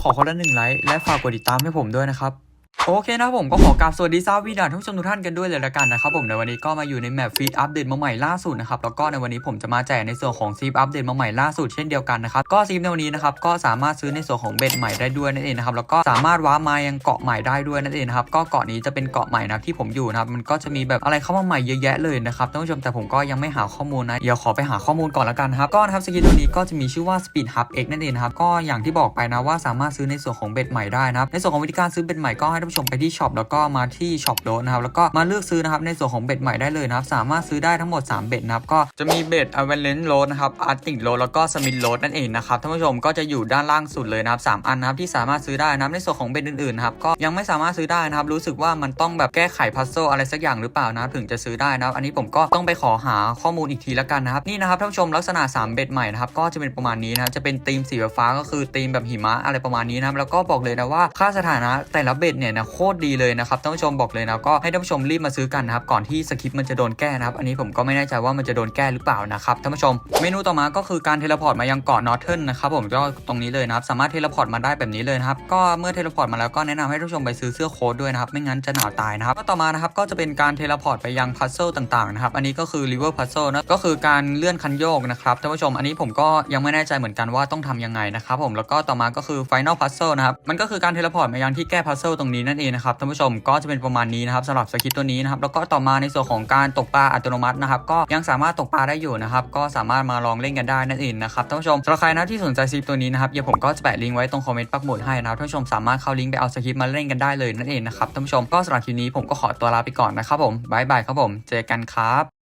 ขอคนละหนึ่งไลค์และฝากกดติดตามให้ผมด้วยนะครับ โอเคนะครับผมก็ขอกราบสวัสดีซาวีดาทุกผู้ชมทุกท่านกันด้วยเลยละกันนะครับผมในวันนี้ก็มาอยู่ในแมปฟีดอัปเดตมาใหม่ล่าสุดนะครับแล้วก็ในวันนี้ผมจะมาแจกในส่วนของซีฟอัปเดตมาใหม่ล่าสุดเช่นเดียวกันนะครับก็ซีฟในวันนี้นะครับก็สามารถซื้อในส่วนของเบ็ดใหม่ได้ด้วยนั่นเองนะครับแล้วก็สามารถว้ามายังเกาะใหม่ได้ด้วยนั่นเองนะครับก็เกาะนี้จะเป็นเกาะใหม่นะที่ผมอยู่นะครับมันก็จะมีแบบอะไรเข้ามาใหม่เยอะแยะเลยนะครับท่านผู้ชมแต่ผมก็ยังไม่หาข้อมูลนะเดี๋ยวขอไปหาข้อมูลก่อนละกันครับก็นะครับสกินตัวนี้ก็จะมีชื่อว่า Speed Hub X นั่นเองนะครับก็อย่างที่บอกไปนะว่าสามารถซื้อในส่วนของเบ็ดใหม่ได้นะครับในส่วนของวิธีการซื้อเบ็ดใหม่ก็ให้ผู้ชมไปที่ช็อปแล้วก็มาที่ช็อปโดนะครับแล้วก็มาเลือกซื้อนะครับในส่วนของเบ็ดใหม่ได้เลยนะครับสามารถซื้อได้ทั้งหมด 3 เบ็ดนะครับก็จะมีเบ็ด a v a l a n c e Load นะครับ Arctic Load แล้วก็ Smith Load นั่นเองนะครับท่านผู้ชมก็จะอยู่ด้านล่างสุดเลยนะครับสามอันนะครับที่สามารถซื้อได้นะครับในส่วนของเบ็ดอื่นๆนะครับก็ยังไม่สามารถซื้อได้นะครับรู้สึกว่ามันต้องแบบแก้ไขพัซโซอะไรสักอย่างหรือเปล่านะถึงจะซื้อได้นะครับอันนี้ผมก็ต้องไปขอหาข้อมูลอีกทีละกันนะครับนี่นะครับท่านผู้ชมลักษณะ 3 เบ็ดใหม่นะครับก็จะเป็นประมาณนี้นะจะเป็นธีมสีฟ้าก็คือธีมแบบหิมะอะไรประมาณนี้นะครับแล้วก็บอกเลยนะว่าค่าสถานะแต่ละเบ็ดเนี่ยนะโคตรดีเลยนะครับท่านผู้ชมบอกเลยนะก็ให้ท่านผู้ชมรีบมาซื้อกันนะครับก่อนที่สคริปต์มันจะโดนแก้นะครับอันนี้ผมก็ไม่แน่ใจว่ามันจะโดนแก้หรือเปล่านะครับท่านผู้ชม เมนูต่อมาก็คือการเทเลพอร์ตมายังเกาะนอร์เทิร์นนะครับผมก็ตรงนี้เลยนะครับสามารถเทเลพอร์ตมาได้แบบนี้เลยนะครับก็เมื่อเทเลพอร์ตมาแล้วก็แนะนำให้ท่านผู้ชมไปซื้อเสื้อโค้ทด้วยนะครับไม่งั้นจะหนาวตายนะครับก็ต่อมานะครับก็จะเป็นการเทเลพอร์ตไปยังพัซเซิลต่างๆนะครับอันนี้ก็คือ river puzzle นะก็คือการเลื่อนคันโยกนะครับท่านผู้ชมอันนี้ผมก็ยังไม่แน่ใจเหมือนกันว่าต้องทำยังไงนะครับผมแล้วก็ต่อมาก็คือ final puzzle นะครับมันก็คือการเทเลพอร์ตมายังที่แก้พัซเซิลตรงนี้นั่นเองนะครับท่านผู้ชมก็จะเป็นประมาณนี้นะครับสำหรับสคริปต์ตัวนี้นะครับแล้วก็ต่อมาในส่วนของการตกปลาอัตโนมัตินะครับก็ยังสามารถตกปลาได้อยู่นะครับก็สามารถมาลองเล่นกันได้นั่นเองนะครับท่านผู้ชมสำหรับใครนะที่สนใจสคริปต์ตัวนี้นะครับเดี๋ยวผมก็จะแปะลิงก์ไว้ตรงคอมเมนต์ปักหมุดให้นะครับท่านผู้ชมสามารถเข้าลิงก์ไปเอาสคริปต์มาเล่นกันได้เลยนั่นเองนะครับท่านผู้ชมก็สำหรับคลิปนี้ผมก็ขอตัวลาไปก่อนนะครับผมบายบายครับผมเจอกันครับ